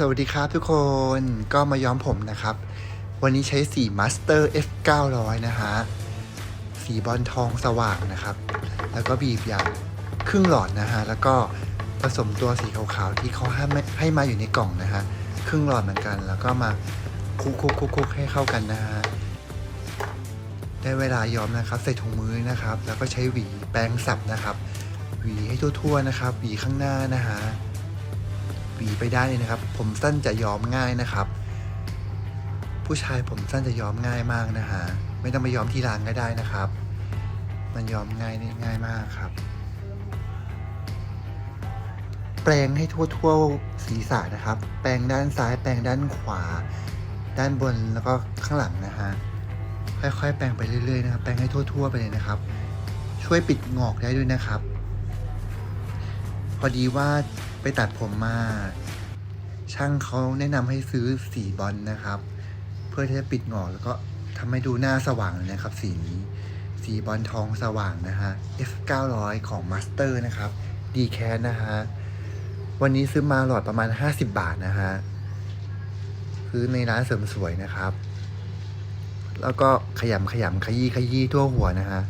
สวัสดีครับทุกคนก็มาย้อมผมนะครับ วันนี้ใช้สี Master F 900นะฮะ สีบอลทองสว่างนะครับ แล้วก็บีบยางครึ่งหลอดนะฮะ แล้วก็ผสมตัวสีขาวๆ ที่เขาให้ให้มาอยู่ในกล่องนะฮะ ครึ่งหลอดเหมือนกัน แล้วก็มาคลุกๆๆๆให้เข้ากันนะฮะ ได้เวลาย้อมนะครับ ใส่ถุงมือนะครับ แล้วก็ใช้หวีแปรงสับนะครับ หวีให้ทั่วๆนะครับ หวีข้างหน้านะฮะ หวีไปได้เลยนะครับ ผมสั้นจะย้อมง่ายนะครับ ผู้ชายผมสั้นจะย้อมง่ายมากนะฮะไม่ต้องไปย้อมที่ร้านก็ได้นะครับ มันย้อมง่ายง่ายมากครับ แปรงให้ทั่วๆศีรษะนะครับ แปรงด้านซ้าย แปรงด้านขวา ด้านบนแล้วก็ข้างหลังนะฮะค่อยๆ แปรงไปเรื่อยๆนะครับ แปรงให้ทั่ว ๆ ไปเลยนะครับ ช่วยปิดงอกได้ด้วยนะครับ พอดีว่า ไปตัดผมมา ช่างเขาแนะนำให้ซื้อสีบอลนะครับ เพื่อที่จะปิดหงอกแล้วก็ทำให้ดูหน้าสว่างเลยนะครับ สีนี้ สีบอลทองสว่างนะฮะ F 900 ของ Master นะครับ ดีแคสนะฮะ วันนี้ซื้อมาหลอดประมาณ 50 บาทนะฮะซื้อในร้านเสริมสวยนะครับ แล้วก็ขยำขยำขยี้ขยี้ทั่วหัวนะฮะ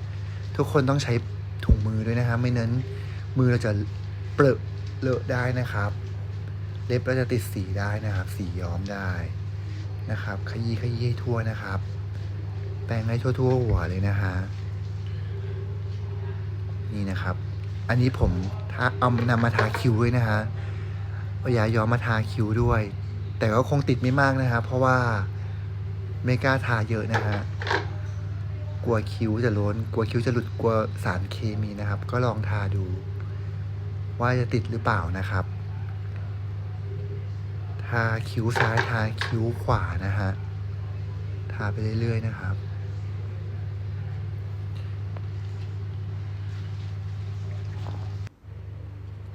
ทุกคนต้องใช้ถุงมือด้วยนะฮะ ไม่นั้นมือเราจะเปรอะ เลอะได้นะครับ เล็บเราจะติดสีได้นะครับ สีย้อมได้นะครับ ขยี้ขยี้ให้ทั่วนะครับ แปรงให้ทั่วๆหัวเลยนะฮะนี่นะครับ อันนี้ผมทาเอานำมาทาคิ้วด้วยนะฮะเอายาย้อมมาทาคิ้วด้วย แต่ก็คงติดไม่มากนะครับ เพราะว่าไม่กล้าทาเยอะนะฮะกลัวคิ้วจะล้น กลัวคิ้วจะหลุด กลัวสารเคมีนะครับ ก็ลองทาดู ว่าจะติดหรือเปล่านะครับ ทาคิ้วซ้ายทาคิ้วขวานะฮะ ทาไปเรื่อยๆนะครับ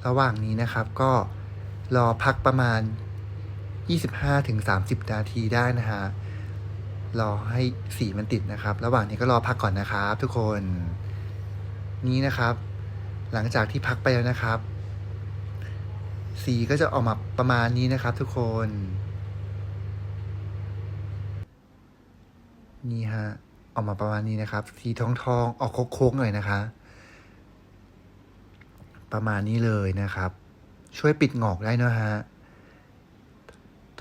ระหว่างนี้นะครับก็รอพักประมาณ 25-30 นาทีได้นะฮะ รอให้สีมันติดนะครับ ระหว่างนี้ก็รอพักก่อนนะครับทุกคน นี้นะครับ หลังจากที่พักไปแล้วนะครับ สีก็จะออกมาประมาณนี้นะครับทุกคน นี่ฮะ ออกมาประมาณนี้นะครับ สีทองทองๆออกโค้งๆหน่อยนะคะ ประมาณนี้เลยนะครับ ช่วยปิดงอกได้นะฮะ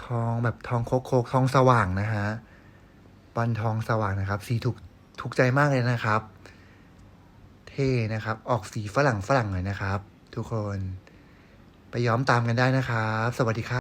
ทองแบบทองโคกๆทองสว่างนะฮะปันทองสว่างนะครับ สีถูกถูกใจมากเลยนะครับ ท่นะครับ ออกสีฝรั่งฝรั่งหน่อยนะครับ ทุกคน ไปย้อมตามกันได้นะครับ สวัสดีครับ